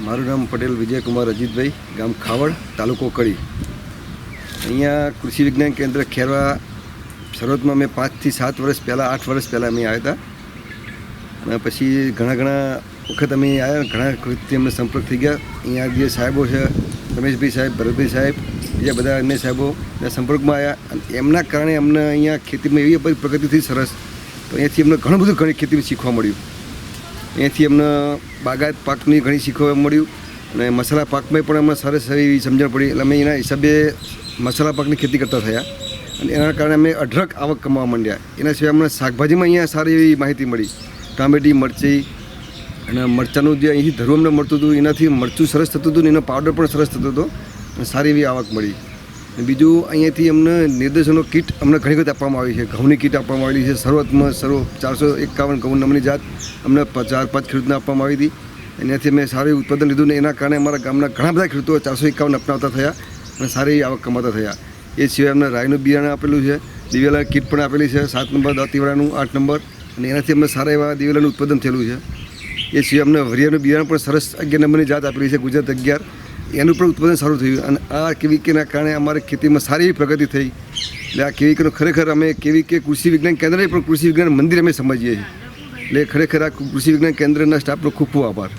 મારું નામ પટેલ વિજયકુમાર અજીતભાઈ, ગામ ખાવડ, તાલુકો કડી. અહીંયા કૃષિ વિજ્ઞાન કેન્દ્ર ખેરવા શરૂઆતમાં મેં પાંચથી સાત વર્ષ પહેલાં, આઠ વર્ષ પહેલાં અમે આવ્યા હતા. અને પછી ઘણા ઘણા વખત અમે આવ્યા, ઘણા વખતથી અમને સંપર્ક થઈ ગયા. અહીંયા જે સાહેબો છે, રમેશભાઈ સાહેબ, ભરતભાઈ સાહેબ, બીજા બધા અન્ય સાહેબો એના સંપર્કમાં આવ્યા. અને એમના કારણે અમને અહીંયા ખેતીમાં એવી બધી પ્રગતિ થઈ સરસ, તો અહીંયાથી અમને ઘણું બધું ઘણી ખેતીમાં શીખવા મળ્યું. અહીંયાથી અમને બાગાયત પાકની ઘણી શીખવા મળ્યું અને મસાલા પાકમાં પણ અમને સરસ એવી સમજણ પડી. એટલે અમે એના હિસાબે મસાલા પાકની ખેતી કરતા થયા અને એના કારણે અમે અઢળક આવક કમાવા માંડ્યા. એના સિવાય અમને શાકભાજીમાં અહીંયા સારી એવી માહિતી મળી. ટામેટી, મરચી અને મરચાંનું જે અહીંથી ધરું અમને મળતું હતું, એનાથી મરચું સરસ થતું હતું ને એનો પાવડર પણ સરસ થતો હતો અને સારી એવી આવક મળી. બીજું અહીંયાથી અમને નિર્દેશનો કીટ અમને ઘણી વખત આપવામાં આવી છે. ઘઉંની કીટ આપવામાં આવેલી છે. શરૂઆતમાં સર્વ ચારસો એકાવન ઘઉં નમની જાત અમને ચાર પાંચ ખેડૂતને આપવામાં આવી હતી. એનાથી અમે સારું ઉત્પાદન લીધું ને એના કારણે અમારા ગામના ઘણા બધા ખેડૂતો ચારસો એકાવન અપનાવતા થયા અને સારી આવક કમાતા થયા. એ સિવાય અમને રાયનું બિયારણ આપેલું છે. દિવેલા કીટ પણ આપેલી છે. સાત નંબર દાંતીવાળાનું આઠ નંબર. અને એનાથી અમને સારા એવા દિવેલાનું ઉત્પાદન થયેલું છે. એ સિવાય અમને વરિયાનું બિયારણ પણ સરસ અગિયાર નંબરની જાત આપેલી છે. ગુજરાત અગિયાર. એનું પણ ઉત્પાદન સારું થયું અને આ કેવીકેના કારણે અમારે ખેતીમાં સારી પ્રગતિ થઈ. એટલે આ કેવીકેનો ખરેખર અમે કેવીકે કૃષિ વિજ્ઞાન કેન્દ્રને પણ કૃષિ વિજ્ઞાન મંદિર અમે સમજીએ છીએ. એટલે ખરેખર આ કૃષિ વિજ્ઞાન કેન્દ્રના સ્ટાફનો ખૂબ ખૂબ આભાર.